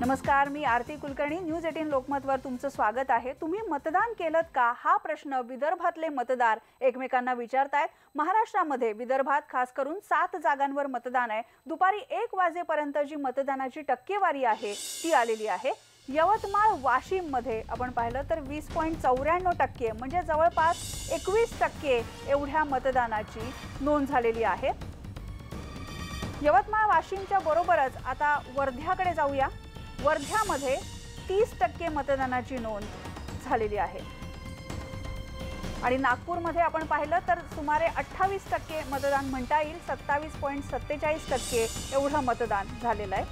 नमस्कार मी Aarti Kulkarni. News eighteen लोकमतवर तुमचं स्वागत आहे. तुम्ही मतदान केलं का? हा प्रश्न विदर्भातले मतदार एकमेकांना विचारतायत. महाराष्ट्रामध्ये विदर्भात खास करून सात जागांवर मतदान आहे. दुपारी एक वाजेपर्यंत जी मतदानाची टक्केवारी आहे ती आलेली आहे. यवतमाळ वाशिममध्ये आपण पाहिलं तर वीस पॉईंट चौऱ्याण्णव टक्के म्हणजे जवळपास एकवीस टक्के एवढ्या मतदानाची नोंद झालेली आहे. यवतमाळ वाशिमच्या बरोबरच आता वर्ध्याकडे जाऊया. वर्ध्यामध्ये तीस टक्के मतदानाची नोंद झालेली आहे. आणि नागपूरमध्ये आपण पाहिलं तर सुमारे अठ्ठावीस टक्के मतदान म्हणता येईल सत्तावीस पॉईंट सत्तेचाळीस टक्के एवढं मतदान झालेलं आहे.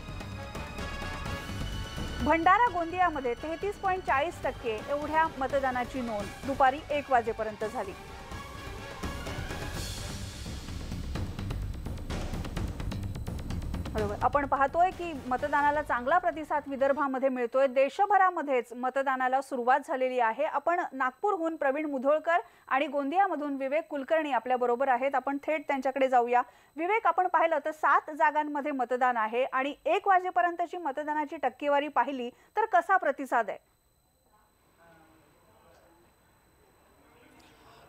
भंडारा गोंदियामध्ये तेहतीस पॉईंट चाळीस टक्के एवढ्या मतदानाची नोंद दुपारी एक वाजेपर्यंत झाली. बरोबर. आपण पाहतोय की मतदानाला चांगला प्रतिसाद विदर्भामध्ये मिळतोय. देशभरामध्येच मतदानाला सुरुवात झालेली आहे. आपण नागपूरहून प्रवीण मुधोळकर आणि गोंदियामधून विवेक कुलकर्णी आपल्या बरोबर आहेत. आपण थेट त्यांच्याकडे जाऊया. विवेक आपण पाहिलं तर सात जागांमध्ये मतदान आहे आणि एक वाजेपर्यंतची मतदानाची टक्केवारी पाहिली तर कसा प्रतिसाद आहे?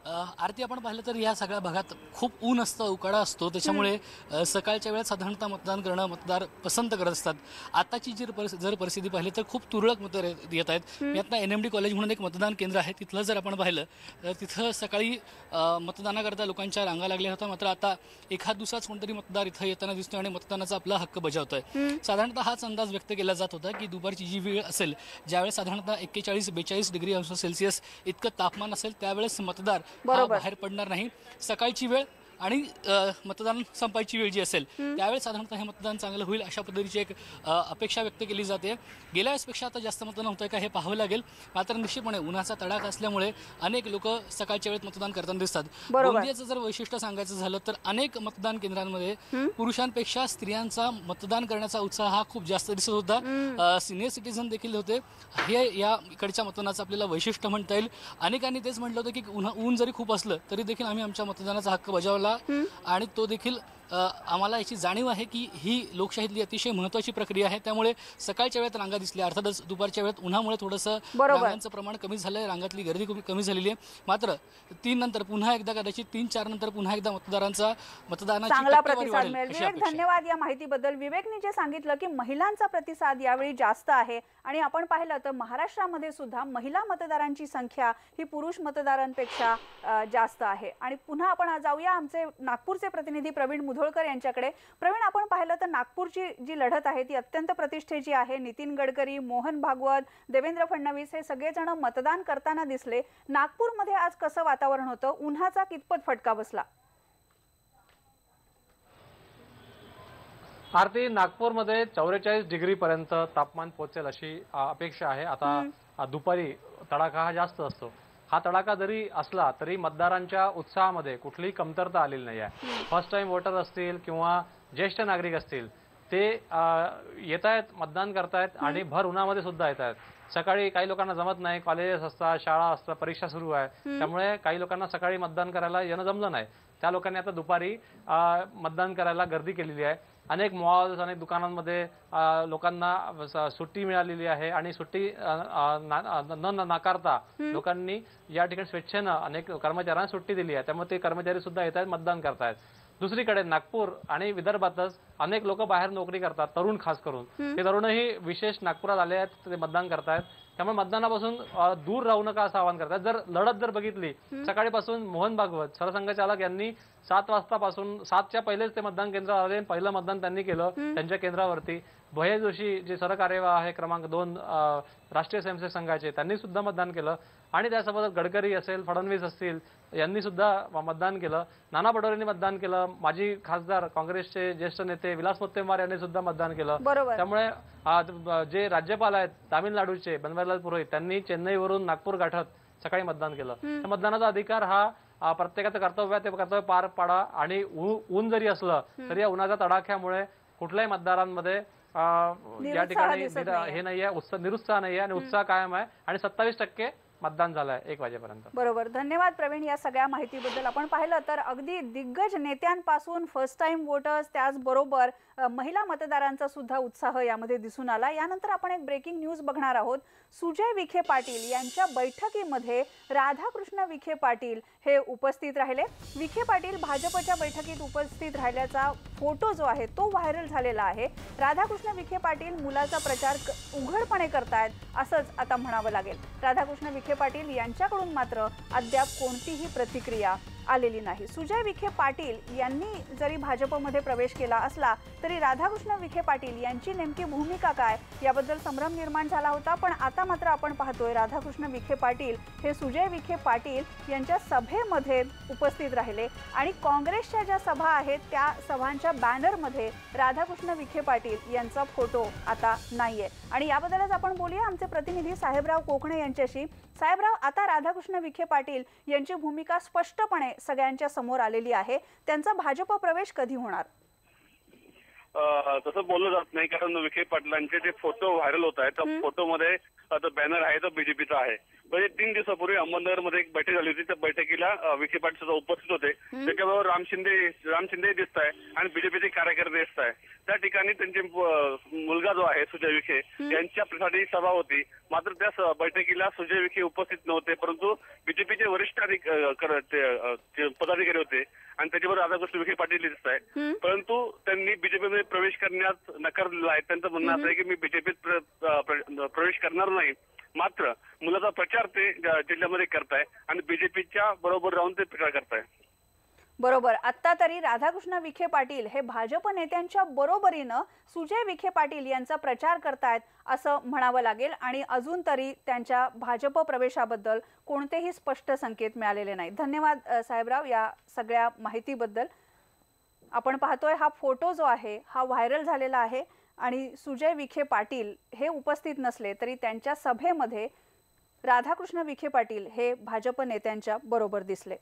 आरती आपण पाहिलं तर या सगळ्या भागात खूप ऊन असतं उकाडा असतो. त्याच्यामुळे सकाळच्या वेळेत साधारणतः मतदान करणं मतदार पसंत करत असतात. आताची जर परिस- जर परिस्थिती पाहिली तर खूप तुरळक मतं रे- येत आहेत. मी आता एन एम डी कॉलेज म्हणून एक मतदान केंद्र आहे तिथलं जर आपण पाहिलं तर तिथं सकाळी मतदानाकरता लोकांच्या रांगा लागल्या होत्या. मात्र आता एखाद दुसराच कोणतरी मतदार इथं येताना दिसतो आणि मतदानाचा आपला हक्क बजावतोय. साधारणतः हाच अंदाज व्यक्त केला जात होता की दुपारची जी वेळ असेल ज्यावेळेस साधारणतः एक्केचाळीस बेचाळीस डिग्री अंश सेल्सिअस इतकं तापमान असेल त्यावेळेस मतदार बरोबर. बाहेर पडणार नाही सकाळची वेळ आणि मतदान संपायची वेळ जी असेल त्यावेळेस साधारणतः हे मतदान चांगलं होईल अशा पद्धतीची एक अपेक्षा व्यक्त केली जाते. गेल्या वेळेसपेक्षा आता जास्त मतदान होतंय का हे पाहावं लागेल. मात्र निश्चितपणे उन्हाचा तडाखा असल्यामुळे अनेक लोक सकाळच्या वेळेत मतदान करताना दिसतात. गोंदियाचं जर वैशिष्ट्य सांगायचं झालं तर अनेक मतदान केंद्रांमध्ये पुरुषांपेक्षा स्त्रियांचा मतदान करण्याचा उत्साह हा खूप जास्त दिसत होता. सिनियर सिटीझन देखील होते. हे या इकडच्या मतदानाचं आपल्याला वैशिष्ट्य म्हणता येईल. अनेकांनी तेच म्हटलं होतं की उन्हा ऊन जरी खूप असलं तरी देखील आम्ही आमच्या मतदानाचा हक्क बजावला आणि तो देखील आम्हाला याची जाणीव आहे की ही लोकशाहीतली अतिशय महत्वाची प्रक्रिया आहे. त्यामुळे सकाळच्या वेळेत रांगा दिसल्या अर्थातच दुपारच्या वेळेत उन्हामुळे थोडंसं. रांगांचं प्रमाण कमी झालंय रांगातली गर्दी कमी झालेली आहे. मात्र तीन नंतर पुन्हा एकदा कदाचित तीन चार नंतर पुन्हा एकदा मतदारांचा मतदानाची प्रतिसाद मिळेल. विवेक. धन्यवाद या माहितीबद्दल. विवेकने जे सांगितलं की महिलांचा प्रतिसाद यावेळी जास्त आहे आणि आपण पाहिलं तर महाराष्ट्रामध्ये सुद्धा महिला मतदारांची संख्या ही पुरुष मतदारांपेक्षा जास्त आहे. आणि पुन्हा आपण जाऊया. आमचे नागपूरचे प्रतिनिधी प्रवीण मुधोळकर यांच्याकडे. प्रवीण आपण पाहिलं तर नागपूरची जी लढत आहे ती अत्यंत प्रतिष्ठेची आहे. नितीन गडकरी मोहन भागवत देवेंद्र फडणवीस हे सगळेजण मतदान करताना दिसले. नागपूरमध्ये आज कसं वातावरण होतं? उन्हाचा कितपत फटका बसला? आरती नागपूरमध्ये चौवेचाळीस डिग्री पर्यंत तापमान पोहोचेल अशी अपेक्षा आहे. आता दुपारी तडाखा हा जास्त असतो. हा तडाखा जरी असला तरी मतदारांच्या उत्साहामध्ये कुठलीही कमतरता आलेली नाही आहे. फर्स्ट टाइम वोटर असतील किंवा ज्येष्ठ नागरिक असतील ते येत आहेत मतदान करतायत आणि भर उन्हामध्ये सुद्धा येत आहेत. सकाळी काही लोकांना जमत नाही कॉलेजेस असतात शाळा असतात परीक्षा सुरू आहे. त्यामुळे काही लोकांना सकाळी मतदान करायला येणं जमलं नाही. त्या लोकांनी आता दुपारी मतदान करायला गर्दी केलेली आहे. अनेक मॉल्स अनेक दुकानांमध्ये लोकांना सुट्टी मिळालेली आहे आणि सुट्टी न- नाकारता लोकांनी या ठिकाणी स्वेच्छेनं अनेक कर्मचाऱ्यांना सुट्टी दिली आहे. त्यामुळे ते कर्मचारी सुद्धा येत आहेत मतदान करतायत. दुसरीकडे नागपूर आणि विदर्भातच अनेक लोक बाहेर नोकरी करतात तरुण खास करून. ते तरुणही विशेष नागपुरात आले आहेत ते मतदान करतायत. त्यामुळे मतदानापासून दूर राहू नका असं आवाहन करतात जर लढत जर बघितली सकाळीपासून मोहन भागवत सरसंघचालक यांनी सात वाजतापासून सातच्या पहिलेच ते मतदान केंद्रावर आले पहिलं मतदान त्यांनी केलं त्यांच्या केंद्रावरती. भय जोशी जे सरकार्यवाह आहे क्रमांक दोन राष्ट्रीय स्वयंसेवक संघाचे त्यांनी सुद्धा मतदान केलं. आणि त्यासोबत गडकरी असेल फडणवीस असतील यांनी सुद्धा मतदान केलं. नाना पटोलेंनी मतदान केलं. माजी खासदार काँग्रेसचे ज्येष्ठ नेते विलास मुत्तेमवार यांनी सुद्धा मतदान केलं. बरोबर. त्यामुळे जे राज्यपाल आहेत तामिळनाडूचे बनवारीलाल पुरोहित त्यांनी चेन्नईवरून नागपूर गाठत सकाळी मतदान केलं. तर मतदानाचा अधिकार हा प्रत्येकाचं कर्तव्य आहे ते कर्तव्य पार पाडा आणि ऊन जरी असलं तरी या उन्हाच्या तडाख्यामुळे कुठल्याही मतदारांमध्ये या ठिकाणी. हे नाहीये उत्साह निरुत्साह नाहीये आणि उत्साह कायम आहे. आणि सत्तावीस टक्के मतदान झालंय एक वाजेपर्यंत. बरोबर. धन्यवाद प्रवीण या सगळ्या माहितीबद्दल आपण पाहिलं. तर अगदी दिग्गज नेत्यांपासून फर्स्ट टाइम वोटर्स त्याचबरोबर महिला मतदारांचा सुद्धा उत्साह यामध्ये दिसून आला. यानंतर आपण एक ब्रेकिंग न्यूज बघणार आहोत. सुजय विखे पाटील यांच्या बैठकीमध्ये राधाकृष्ण विखे पाटील हे उपस्थित राहिले. विखे पाटील भाजपच्या बैठकीत उपस्थित राहिल्याचा फोटो जो आहे तो व्हायरल झालेला आहे. राधाकृष्ण विखे पाटील मुलाचा प्रचार क- उघडपणे करतायत असंच आता म्हणावं लागेल. राधाकृष्ण विखे पाटील यांच्याकडून मात्र अद्याप कोणतीही प्रतिक्रिया आलेली नाही. सुजय विखे पाटील यांनी जरी भाजपमध्ये प्रवेश केला असला तरी राधाकृष्ण विखे पाटील यांची नेमकी भूमिका काय? याबद्दल संभ्रम निर्माण झाला होता पण आता मात्र आपण पाहतोय राधाकृष्ण विखे पाटील हे सुजय विखे पाटील यांच्या सभेमध्ये उपस्थित राहिले आणि काँग्रेसच्या ज्या सभा आहेत त्या सभांच्या बॅनरमध्ये राधाकृष्ण विखे पाटील यांचा फोटो आता नाहीये. आणि याबद्दलच आपण बोलूया. आमचे प्रतिनिधी साहेबराव कोकणे यांच्याशी. साहेबराव आता राधाकृष्ण विखे पाटील यांची भूमिका स्पष्टपणे सगळ्यांच्या समोर आलेली आहे. त्यांचा भाजप प्रवेश कधी होणार? तसं बोललं जात नाही कारण विखे पाटलांचे जे फोटो व्हायरल होत आहेत त्या फोटोमध्ये अ, तो बॅनर आहे तो बीजेपीचा आहे. म्हणजे तीन दिवसापूर्वी अहमदनगरमध्ये एक बैठक झाली होती. त्या बैठकीला विखे पाटील सुद्धा उपस्थित होते. त्याच्याबरोबर राम शिंदे राम शिंदे दिसत आहे आणि बीजेपीचे कार्यकर्ते दिसत आहे. त्या ठिकाणी त्यांचे मुलगा जो आहे सुजय विखे यांच्यासाठी सभा होती. मात्र त्या बैठकीला सुजय विखे उपस्थित नव्हते परंतु बीजेपीचे वरिष्ठ पदाधिकारी होते आणि त्याच्याबरोबर राधाकृष्ण विखे पाटील दिसत आहे. परंतु त्यांनी बीजेपीमध्ये प्रवेश करण्यास नकार दिला आहे. त्यांचं म्हणणं असं आहे की मी बीजेपीत प्रवेश करणार नाही. मात्र मुलाचा प्रचार ते जिल्ह्यामध्ये करताय आणि बीजेपीच्या बरोबर राहून ते प्रचार करताय. बरोबर. आत्ता तरी राधाकृष्ण विखे पाटील हे भाजप नेत्यांच्या बरोबरीनं सुजय विखे पाटील यांचा प्रचार करतायत असं म्हणावं लागेल आणि अजून तरी त्यांच्या भाजप प्रवेशाबद्दल कोणतेही स्पष्ट संकेत मिळालेले नाहीत. धन्यवाद साहेबराव या सगळ्या माहितीबद्दल. आपण पाहतोय हा फोटो जो आहे हा व्हायरल झालेला आहे. आणि सुजय विखे पाटील हे उपस्थित नसले तरी त्यांच्या सभेमध्ये राधाकृष्ण विखे पाटील हे भाजप नेत्यांच्या बरोबर दिसले.